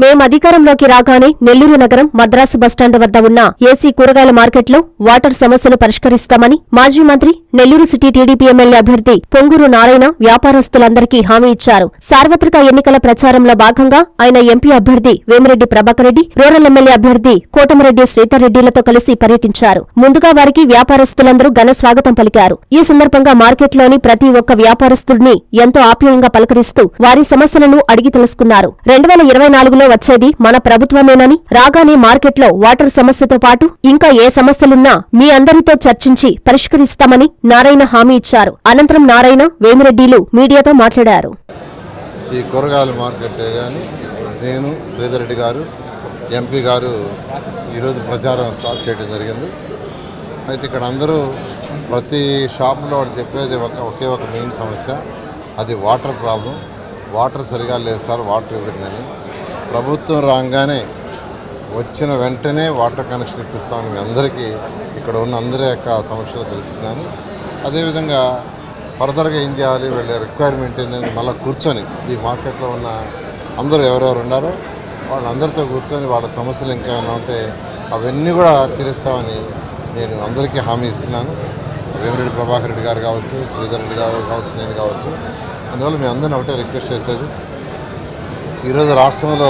మేం అధికారంలోకి రాగానే నెల్లూరు నగరం మద్రాసు బస్టాండ్ వద్ద ఉన్న ఏసీ కూరగాయల మార్కెట్లో వాటర్ సమస్యను పరిష్కరిస్తామని మాజీ మంత్రి నెల్లూరు సిటీ టీడీపీ ఎమ్మెల్యే అభ్యర్థి పొంగూరు నారాయణ వ్యాపారస్తులందరికీ హామీ ఇచ్చారు. సార్వత్రిక ఎన్నికల ప్రచారంలో భాగంగా ఆయన ఎంపీ అభ్యర్థి వేమిరెడ్డి ప్రభాకర్ రెడ్డి రూరల్ ఎమ్మెల్యే అభ్యర్థి కోటమిరెడ్డి శ్రీధర్ రెడ్డిలతో కలిసి పర్యటించారు. ముందుగా వారికి వ్యాపారస్తులందరూ ఘన స్వాగతం పలికారు. ఈ సందర్భంగా మార్కెట్లోని ప్రతి ఒక్క వ్యాపారస్తుడిని ఎంతో ఆప్యాయంగా పలకరిస్తూ వారి సమస్యలను అడిగి తెలుసుకున్నారు. రెండు వేల ఇరవై నాలుగులో వచ్చేది మన ప్రభుత్వమేనని. రాగానే మార్కెట్లో వాటర్ సమస్యతో పాటు ఇంకా ఏ సమస్యలున్నా మీ అందరితో చర్చించి పరిష్కరిస్తామని నారాయణ హామీ ఇచ్చారు. అనంతరం నారాయణ వేమిరెడ్డిలు మీడియాతో మాట్లాడారు. ఈ కూరగాయల మార్కెట్ కానీ నేను శ్రీధర్ రెడ్డి గారు ఎంపీ గారు ఈరోజు ప్రచారం స్టార్ట్ చేయడం జరిగింది. అయితే ఇక్కడ అందరూ ప్రతి షాప్లో చెప్పేది ఒక ఒకే ఒక మెయిన్ సమస్య. అది వాటర్ ప్రాబ్లం. వాటర్ సరిగా లేదు సార్ వాటర్ ఇవ్వండి ప్రభుత్వం రాగానే వచ్చిన వెంటనే వాటర్ కనెక్షన్ ఇప్పిస్తామని మీ అందరికీ ఇక్కడ ఉన్న అందరి యొక్క సమస్యలు తెలుస్తున్నాను అదేవిధంగా ఫర్దర్గా ఏం చేయాలి వీళ్ళ రిక్వైర్మెంట్ ఏంటంటే మళ్ళీ కూర్చొని ఈ మార్కెట్లో ఉన్న అందరూ ఎవరెవరు ఉన్నారో వాళ్ళందరితో కూర్చొని వాళ్ళ సమస్యలు ఇంకేమైనా ఉంటే అవన్నీ కూడా తీరుస్తామని నేను అందరికీ హామీ ఇస్తున్నాను. వేమిరెడ్డి ప్రభాకర్ రెడ్డి గారు కావచ్చు శ్రీధర్ రెడ్డి గారు కావచ్చు నేను కావచ్చు. అందువల్ల మీ అందరిని ఒకటే రిక్వెస్ట్ చేసేది ఈరోజు రాష్ట్రంలో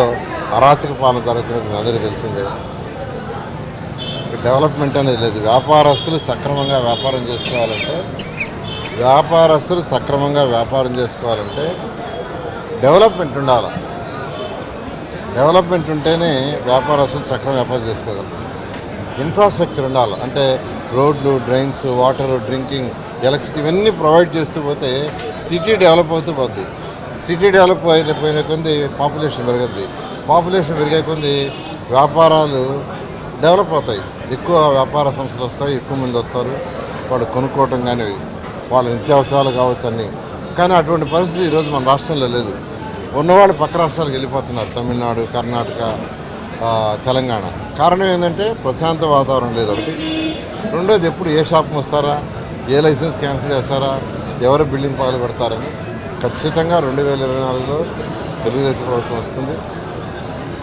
అరాచక పాలన జరుగుతున్నది అందరికీ తెలిసిందే. డెవలప్మెంట్ అనేది లేదు. వ్యాపారస్తులు సక్రమంగా వ్యాపారం చేసుకోవాలంటే వ్యాపారస్తులు సక్రమంగా వ్యాపారం చేసుకోవాలంటే డెవలప్మెంట్ ఉండాలి. డెవలప్మెంట్ ఉంటేనే వ్యాపారస్తులు సక్రమంగా వ్యాపారం చేసుకోగలరు. ఇన్ఫ్రాస్ట్రక్చర్ ఉండాలి. అంటే రోడ్లు డ్రైన్స్ వాటర్ డ్రింకింగ్ ఎలక్ట్రిసిటీ ఇవన్నీ ప్రొవైడ్ చేస్తూ పోతే సిటీ డెవలప్ అవుతూ పోద్ది. సిటీ డెవలప్ అయిపోయిన కొంది పాపులేషన్ పెరుగుద్ది. పాపులేషన్ పెరిగే కొంది వ్యాపారాలు డెవలప్ అవుతాయి. ఎక్కువ వ్యాపార సంస్థలు వస్తాయి ఎక్కువ మంది వస్తారు. వాళ్ళు కొనుక్కోవటం కానీ వాళ్ళ నిత్యావసరాలు కావచ్చు అన్నీ. కానీ అటువంటి పరిస్థితి ఈరోజు మన రాష్ట్రంలో లేదు. ఉన్నవాళ్ళు పక్క రాష్ట్రాలకు వెళ్ళిపోతున్నారు. తమిళనాడు కర్ణాటక తెలంగాణ. కారణం ఏంటంటే ప్రశాంత వాతావరణం లేదు ఒకటి. రెండోది ఎప్పుడు ఏ షాప్ వస్తారా? ఏ లైసెన్స్ క్యాన్సిల్ చేస్తారా? ఎవరు బిల్డింగ్ పాలు పెడతారని ఖచ్చితంగా రెండు వేల ఇరవై నాలుగులో తెలుగుదేశం ప్రభుత్వం వస్తుంది.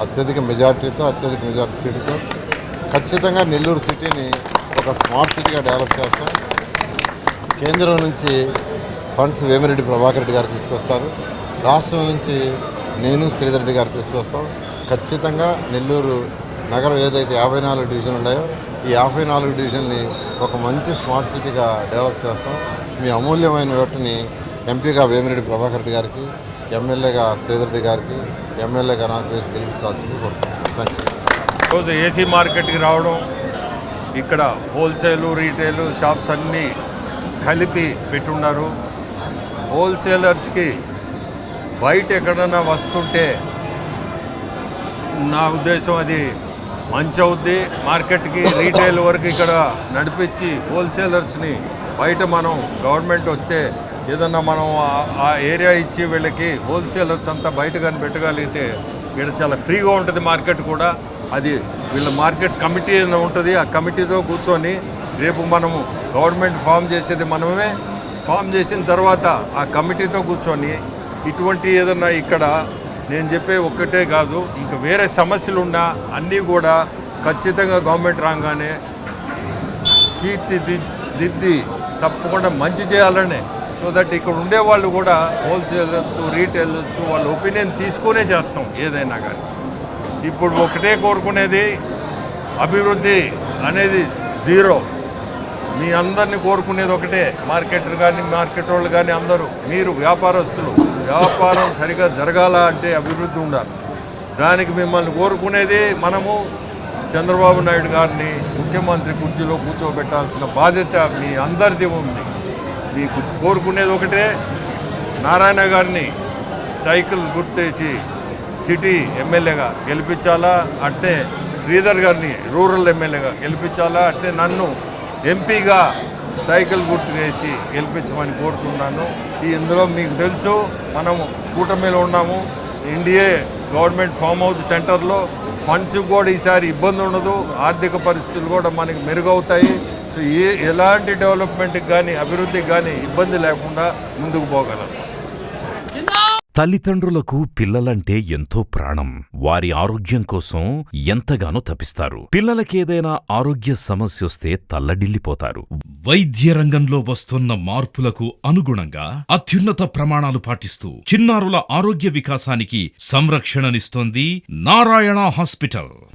అత్యధిక మెజార్టీతో అత్యధిక మెజార్టీ సీటుతో ఖచ్చితంగా నెల్లూరు సిటీని ఒక స్మార్ట్ సిటీగా డెవలప్ చేస్తాం. కేంద్రం నుంచి ఫండ్స్ వేమిరెడ్డి ప్రభాకర్ రెడ్డి గారు తీసుకొస్తారు. రాష్ట్రం నుంచి నేను శ్రీధర్ రెడ్డి గారు తీసుకొస్తాం. ఖచ్చితంగా నెల్లూరు నగరం ఏదైతే యాభై నాలుగు డివిజన్ ఉన్నాయో ఈ యాభై నాలుగు డివిజన్ని ఒక మంచి స్మార్ట్ సిటీగా డెవలప్ చేస్తాం. మీ అమూల్యమైన వాటిని ఎంపీగా వేమిరెడ్డి ప్రభాకర్ రెడ్డి గారికి ఎమ్మెల్యేగా శ్రీధర్ రెడ్డి గారికి ఎమ్మెల్యేగా నాకు వేసి గెలిపించాల్సింది కోరుకుంటున్నాను. రోజు ఏసీ మార్కెట్కి రావడం ఇక్కడ హోల్సేలు రీటైలు షాప్స్ అన్నీ కలిపి పెట్టున్నారు. హోల్సేలర్స్కి బయట ఎక్కడన్నా వస్తుంటే నా ఉద్దేశం అది మంచి అవుద్ది. మార్కెట్కి రీటైల్ వరకు ఇక్కడ నడిపించి హోల్సేలర్స్ని బయట మనం గవర్నమెంట్ వస్తే ఏదన్నా మనం ఆ- ఏరియా ఇచ్చి వీళ్ళకి హోల్సేలర్స్ అంతా బయట కానీ పెట్టగలిగితే ఇక్కడ చాలా ఫ్రీగా ఉంటుంది మార్కెట్ కూడా. అది వీళ్ళ మార్కెట్ కమిటీ ఉంటుంది ఆ కమిటీతో కూర్చొని రేపు మనము గవర్నమెంట్ ఫామ్ చేసేది మనమే. ఫామ్ చేసిన తర్వాత ఆ కమిటీతో కూర్చొని ఇటువంటి ఏదన్నా ఇక్కడ నేను చెప్పే ఒక్కటే కాదు ఇంకా వేరే సమస్యలు ఉన్నా అన్నీ కూడా ఖచ్చితంగా గవర్నమెంట్ రాగానే తీర్చిదిద్ది తప్పకుండా మంచి చేయాలనే సో దట్ ఇక్కడ ఉండే వాళ్ళు కూడా హోల్సేలర్స్ రీటైలర్స్ వాళ్ళ ఒపీనియన్ తీసుకునే చేస్తాం ఏదైనా కానీ. ఇప్పుడు ఒకటే కోరుకునేది అభివృద్ధి అనేది జీరో. మీ అందరిని కోరుకునేది ఒకటే మార్కెటర్ కానీ మార్కెట్ వాళ్ళు కానీ అందరూ మీరు వ్యాపారస్తులు. వ్యాపారం సరిగా జరగాల అంటే అభివృద్ధి ఉండాలి. దానికి మిమ్మల్ని కోరుకునేది మనము చంద్రబాబు నాయుడు గారిని ముఖ్యమంత్రి కుర్చీలో కూర్చోబెట్టాల్సిన బాధ్యత మీ అందరిది ఉంది. మీకు కోరుకునేది ఒకటే నారాయణ గారిని సైకిల్ గుర్తేసి సిటీ ఎమ్మెల్యేగా గెలిపించాలా అంటే శ్రీధర్ గారిని రూరల్ ఎమ్మెల్యేగా గెలిపించాలా అంటే నన్ను ఎంపీగా సైకిల్ గుర్తు వేసి గెలిపించమని కోరుతున్నాను. ఈ ఇందులో మీకు తెలుసు మనము కూటమిలో ఉన్నాము. ఇండియే గవర్నమెంట్ ఫామ్ అవుతుంది సెంటర్లో ఫండ్స్ కూడా ఈసారి ఇబ్బంది ఉండదు. ఆర్థిక పరిస్థితులు కూడా మనకి మెరుగవుతాయి. సో ఏ ఎలాంటి డెవలప్మెంట్కి కానీ అభివృద్ధికి కానీ ఇబ్బంది లేకుండా ముందుకు పోగలం. తల్లిదండ్రులకు పిల్లలంటే ఎంతో ప్రాణం. వారి ఆరోగ్యం కోసం ఎంతగానో తపిస్తారు. పిల్లలకేదైనా ఆరోగ్య సమస్యొస్తే తల్లడిల్లిపోతారు. వైద్య రంగంలో వస్తున్న మార్పులకు అనుగుణంగా అత్యున్నత ప్రమాణాలు పాటిస్తూ చిన్నారుల ఆరోగ్య వికాసానికి సంరక్షణనిస్తోంది నారాయణ హాస్పిటల్.